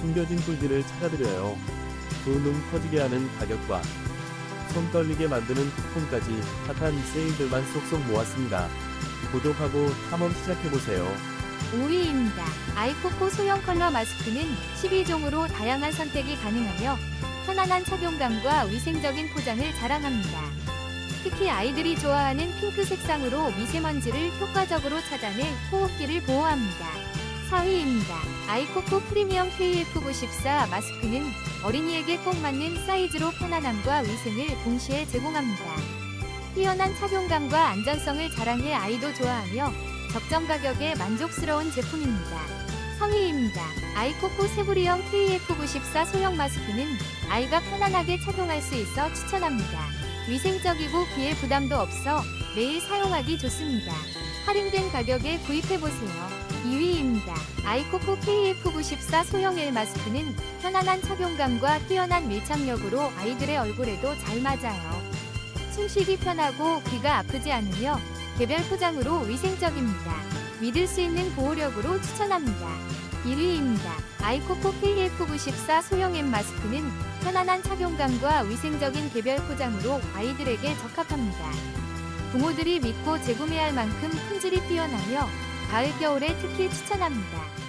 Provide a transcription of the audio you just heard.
숨겨진 꿀들을 찾아드려요. 두눈 커지게 하는 가격과 손 떨리게 만드는 쿠폰까지 핫한 세일들만 쏙쏙 모았습니다. 구독하고 탐험 시작해보세요. 5위입니다. 아이코코 소형 컬러 마스크는 12종으로 다양한 선택이 가능하며 편안한 착용감과 위생적인 포장을 자랑합니다. 특히 아이들이 좋아하는 핑크 색상으로 미세먼지를 효과적으로 찾아내 호흡기를 보호합니다. 4위입니다. 아이코코 프리미엄 KF94 마스크는 어린이에게 꼭 맞는 사이즈로 편안함과 위생을 동시에 제공합니다. 뛰어난 착용감과 안전성을 자랑해 아이도 좋아하며 적정 가격에 만족스러운 제품입니다. 3위입니다. 아이코코 세부리형 KF94 소형 마스크는 아이가 편안하게 착용할 수 있어 추천합니다. 위생적이고 귀에 부담도 없어 매일 사용하기 좋습니다. 할인된 가격에 구입해보세요. 2위입니다. 아이코코 KF94 소형 L 마스크는 편안한 착용감과 뛰어난 밀착력으로 아이들의 얼굴에도 잘 맞아요. 숨쉬기 편하고 귀가 아프지 않으며 개별 포장으로 위생적입니다. 믿을 수 있는 보호력으로 추천합니다. 1위입니다. 아이코코 KF94 소형 M 마스크는 편안한 착용감과 위생적인 개별 포장으로 아이들에게 적합합니다. 부모들이 믿고 재구매할 만큼 품질이 뛰어나며 가을 겨울에 특히 추천합니다.